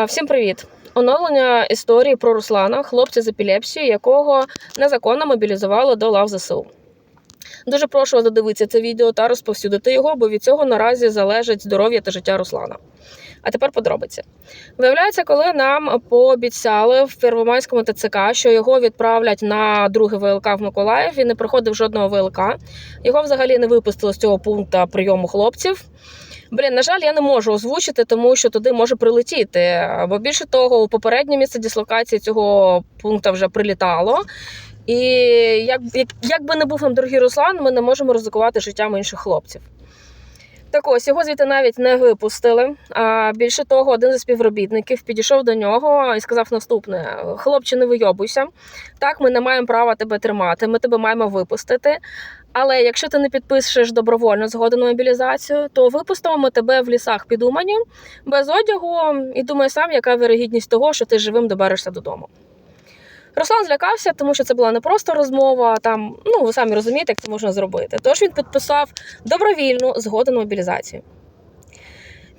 А, Всім привіт! Оновлення історії про Руслана, хлопця з епілепсією, якого незаконно мобілізували до лав ЗСУ. Дуже прошу вас додивитися це відео та розповсюдити його, бо від цього наразі залежить здоров'я та життя Руслана. А тепер подробиці. Виявляється, коли нам пообіцяли в Первомайському ТЦК, що його відправлять на друге ВЛК в Миколаїв, він не проходив жодного ВЛК. Його взагалі не випустили з цього пункту прийому хлопців. Блін, на жаль, я не можу озвучити, тому що туди може прилетіти. Бо більше того, у попереднє місце дислокації цього пункту вже прилітало. І як, як, як би не був нам дорогий Руслан, ми не можемо ризикувати життям інших хлопців. Так ось його звідти навіть не випустили. А більше того, один зі співробітників підійшов до нього і сказав наступне: хлопче, не вийобуйся. Так, ми не маємо права тебе тримати, ми тебе маємо випустити. Але якщо ти не підпишеш добровольно згоду на мобілізацію, то випустимо ми тебе в лісах під Умані без одягу і думаю сам, яка вирогідність того, що ти живим доберешся додому. Руслан злякався, тому що це була не просто розмова. Там, ну ви самі розумієте, як це можна зробити. Тож він підписав добровільну згоду на мобілізацію.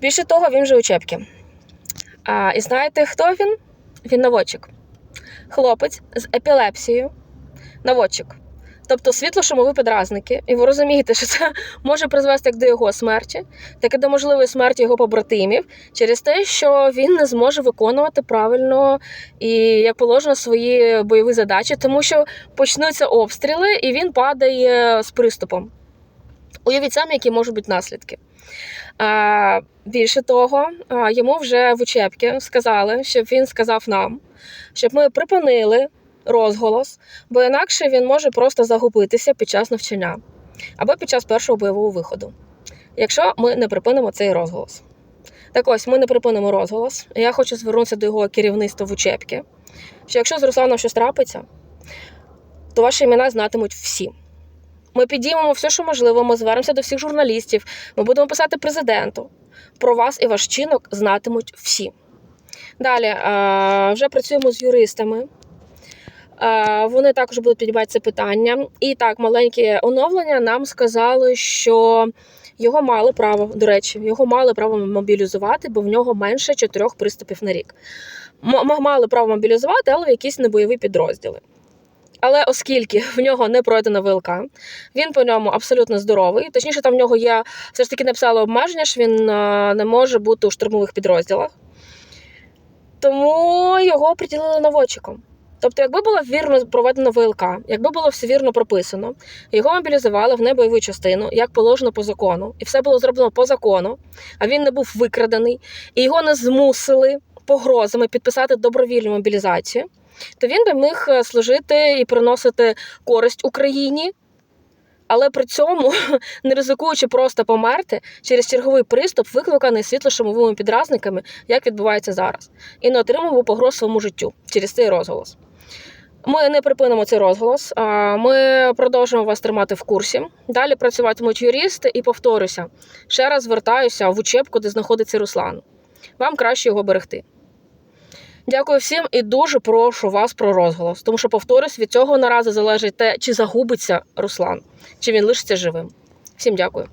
Більше того, він вже у Чепкі. А, І знаєте, хто він? Він наводчик. Хлопець з епілепсією, наводчик. Тобто світло-шумові підразники, і ви розумієте, що це може призвести як до його смерті, так і до можливої смерті його побратимів через те, що він не зможе виконувати правильно і як положено свої бойові задачі, тому що почнуться обстріли, і він падає з приступом. Уявіть самі, які можуть бути наслідки. А, Більше того, йому вже в учебці сказали, щоб він сказав нам, щоб ми припинили розголос, бо інакше він може просто загубитися під час навчання або під час першого бойового виходу, якщо ми не припинимо цей розголос. Так ось ми не припинимо розголос. Я хочу звернутися до його керівництва в учебці, що якщо з Русланом щось трапиться, то ваші імена знатимуть всі. Ми підіймемо все, що можливо, ми звернемося до всіх журналістів, ми будемо писати президенту. Про вас і ваш чинок знатимуть всі. Далі вже працюємо з юристами. А, Вони також будуть підіймати це питання. І так, маленьке оновлення нам сказали, що його мали право, до речі, його мали право мобілізувати, бо в нього менше чотирьох приступів на рік. М- мали право мобілізувати, але в якісь небойові підрозділи. Але оскільки в нього не пройдена ВЛК, він по ньому абсолютно здоровий. Точніше, там в нього є все ж таки написало обмеження, що він а, не може бути у штурмових підрозділах. Тому його приділили наводчиком. Тобто, якби була вірно проведена ВЛК, якби було все вірно прописано, його мобілізували в небойову частину, як положено по закону, і все було зроблено по закону, а він не був викрадений, і його не змусили погрозами підписати добровільну мобілізацію, то він би міг е, служити і приносити користь Україні, але при цьому не ризикуючи просто померти через черговий приступ, викликаний світло-шумовими підразниками, як відбувається зараз, і не отримав погроз своєму життю через цей розголос. Ми не припинимо цей розголос. Ми продовжуємо вас тримати в курсі. Далі працюватимуть юристи і повторюся. Ще раз звертаюся в учебку, де знаходиться Руслан. Вам краще його берегти. Дякую всім і дуже прошу вас про розголос, тому що, повторюсь, від цього наразі залежить те, чи загубиться Руслан, чи він лишиться живим. Всім дякую.